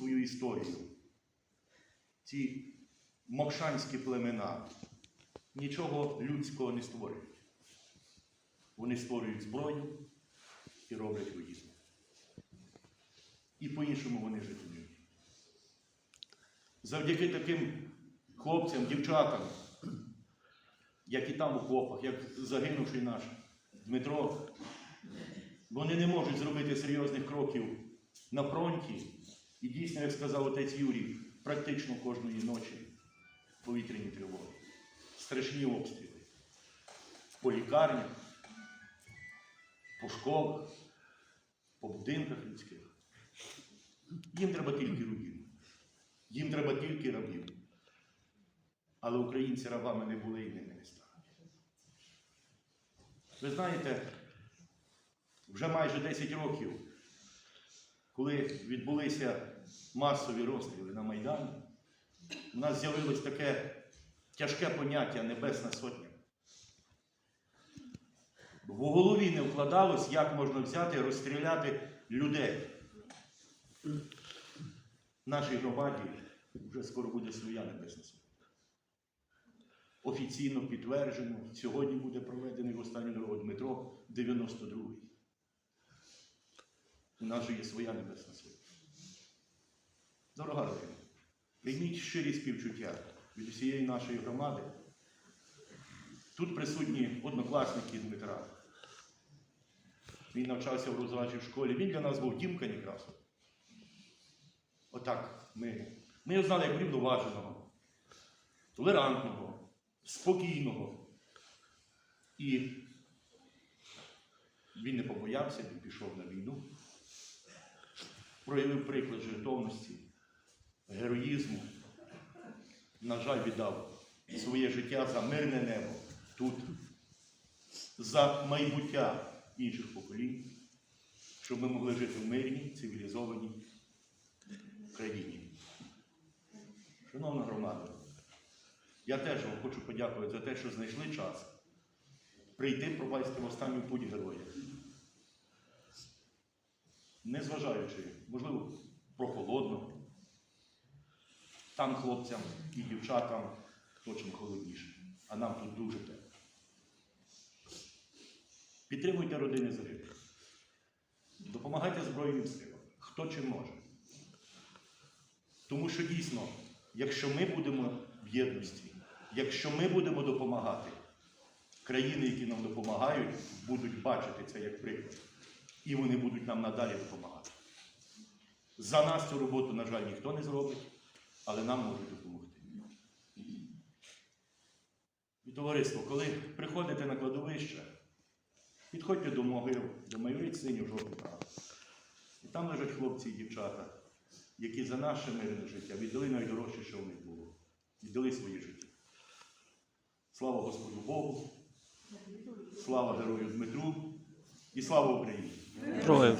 свою історію. Ці мокшанські племена нічого людського не створюють. Вони створюють зброю і роблять воїну. І по-іншому вони жити. Завдяки таким хлопцям, дівчатам, як і там у хлопах, як загинувший наш Дмитро, вони не можуть зробити серйозних кроків на фронті. І дійсно, як сказав отець Юрій, практично кожної ночі повітряні тривоги, страшні обстріли по лікарнях, по школах, по будинках людських. Їм треба тільки рубів. Їм треба тільки рабів. Але українці рабами не були і ними не стануть. Ви знаєте, вже майже 10 років, коли відбулися масові розстріли на Майдані, у нас з'явилось таке тяжке поняття Небесна Сотня. В голові не вкладалось, як можна взяти і розстріляти людей. Нашій громаді вже скоро буде своя Небесна Сотня. Офіційно підтверджено, сьогодні буде проведений в останню дорогу Дмитро 92-й. У нас же є своя Небесна Сотня. Дорога родина, прийміть щирі співчуття від усієї нашої громади. Тут присутні однокласники Дмитра. Він навчався в розважчій школі. Він для нас був Дімка Некрасов. Отак ми. Ми його знали як рівноваженого, толерантного, спокійного. І він не побоявся, він пішов на війну, проявив приклад жертовності, героїзму. На жаль, віддав своє життя за мирне небо тут, за майбуття інших поколінь, щоб ми могли жити в мирній, цивілізованій країні. Шановна громада, я теж вам хочу подякувати за те, що знайшли час прийти провести в останню путь героя. Незважаючи, можливо, прохолодно, там хлопцям і дівчатам точно холодніше, а нам тут дуже тепло. Підтримуйте родини загиблих. Допомагайте Збройним силам, хто чим може. Тому що дійсно, якщо ми будемо в єдності, якщо ми будемо допомагати, країни, які нам допомагають, будуть бачити це як приклад. І вони будуть нам надалі допомагати. За нас цю роботу, на жаль, ніхто не зробить, але нам можуть допомогти. І товариство, коли приходите на кладовище, підходьте до могил, до майорить синів жовтий прав. І там лежать хлопці і дівчата, які за наше мирне життя віддали найдорожче, що в них було. Віддали своє життя. Слава Господу Богу, слава герою Дмитру і слава Україні! Троє.